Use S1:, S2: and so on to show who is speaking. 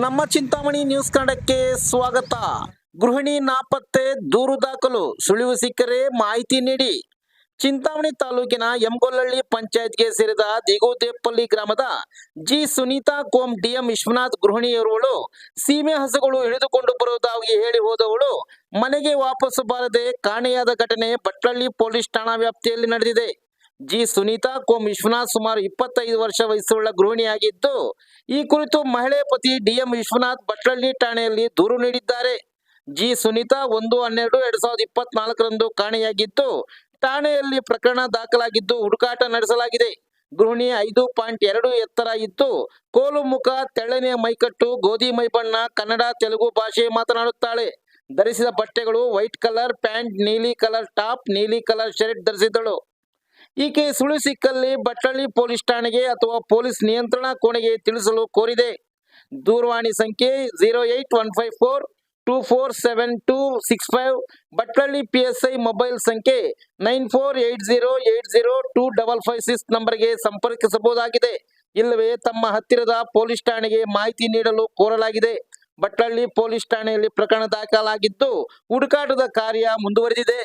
S1: ನಮ್ಮ ಚಿಂತಾಮಣಿ ನ್ಯೂಸ್ ಕನ್ನಡಕ್ಕೆ ಸ್ವಾಗತ. ಗೃಹಿಣಿ ನಾಪತ್ತೆ ದೂರು ದಾಖಲು, ಸುಳಿವು ಸಿಕ್ಕರೆ ಮಾಹಿತಿ ನೀಡಿ. ಚಿಂತಾಮಣಿ ತಾಲೂಕಿನ ಎಂಗೊಲ್ಲಹಳ್ಳಿ ಪಂಚಾಯತ್ಗೆ ಸೇರಿದ ದಿಗೋದೇಪಲ್ಲಿ ಗ್ರಾಮದ ಜಿ ಸುನೀತಾ ಕೋಂ ಡಿಎಂ ವಿಶ್ವನಾಥ್ ಗೃಹಿಣಿಯವರುಗಳು ಸೀಮೆ ಹಸುಗಳು ಹಿಡಿದುಕೊಂಡು ಬರುವುದಾಗಿ ಹೇಳಿ ಹೋದವಳು ಮನೆಗೆ ವಾಪಸ್ಸು ಬಾರದೆ ಕಾಣೆಯಾದ ಘಟನೆ ಬಟ್ಲಳ್ಳಿ ಪೊಲೀಸ್ ಠಾಣಾ ವ್ಯಾಪ್ತಿಯಲ್ಲಿ ನಡೆದಿದೆ. ಜಿ ಸುನೀತಾ ಕೋಮ್ ವಿಶ್ವನಾಥ್ ಸುಮಾರು ಇಪ್ಪತ್ತೈದು ವರ್ಷ ವಯಸ್ಸುಳ್ಳ ಗೃಹಿಣಿಯಾಗಿದ್ದು, ಈ ಕುರಿತು ಮಹಿಳೆ ಪತಿ ಡಿಎಂ ವಿಶ್ವನಾಥ್ ಬಟ್ಲಳ್ಳಿ ಠಾಣೆಯಲ್ಲಿ ದೂರು ನೀಡಿದ್ದಾರೆ. ಜಿ ಸುನೀತಾ ಒಂದು ಹನ್ನೆರಡು ಎರಡ್ ಸಾವಿರದ ಇಪ್ಪತ್ನಾಲ್ಕರಂದು ಕಾಣೆಯಾಗಿದ್ದು, ಠಾಣೆಯಲ್ಲಿ ಪ್ರಕರಣ ದಾಖಲಾಗಿದ್ದು ಹುಡುಕಾಟ ನಡೆಸಲಾಗಿದೆ. ಗೃಹಿಣಿ ಐದು ಪಾಯಿಂಟ್ ಎರಡು ಎತ್ತರ ಇತ್ತು ಕೋಲು ಮುಖ ತೆಳ್ಳನೆಯ ಮೈಕಟ್ಟು, ಗೋಧಿ ಮೈಬಣ್ಣ, ಕನ್ನಡ, ತೆಲುಗು ಭಾಷೆ ಮಾತನಾಡುತ್ತಾಳೆ. ಧರಿಸಿದ ಬಟ್ಟೆಗಳು ವೈಟ್ ಕಲರ್, ಪ್ಯಾಂಟ್ ನೀಲಿ ಕಲರ್ ಟಾಪ್, ನೀಲಿ ಕಲರ್ ಶರ್ಟ್ ಧರಿಸಿದ್ದಳು. ಈಕೆ ಸುಳಿ ಸಿಕ್ಕಲ್ಲಿ ಬಟ್ಟಳ್ಳಿ ಪೊಲೀಸ್ ಠಾಣೆಗೆ ಅಥವಾ ಪೊಲೀಸ್ ನಿಯಂತ್ರಣ ಕೋಣೆಗೆ ತಿಳಿಸಲು ಕೋರಿದೆ. ದೂರವಾಣಿ ಸಂಖ್ಯೆ zero eight one five four two four seven two six five. Batlahalli P S I mobile ಸಂಖ್ಯೆ nine four eight zero eight zero two double five six ನಂಬರ್ಗೆ ಸಂಪರ್ಕಿಸಬಹುದಾಗಿದೆ. ಇಲ್ಲವೇ ತಮ್ಮ ಹತ್ತಿರದ ಪೊಲೀಸ್ ಠಾಣೆಗೆ ಮಾಹಿತಿ ನೀಡಲು ಕೋರಲಾಗಿದೆ. ಬಟ್ಟಳ್ಳಿ ಪೊಲೀಸ್ ಠಾಣೆಯಲ್ಲಿ ಪ್ರಕರಣ ದಾಖಲಾಗಿದ್ದು, ಹುಡುಕಾಟದ ಕಾರ್ಯ ಮುಂದುವರೆದಿದೆ.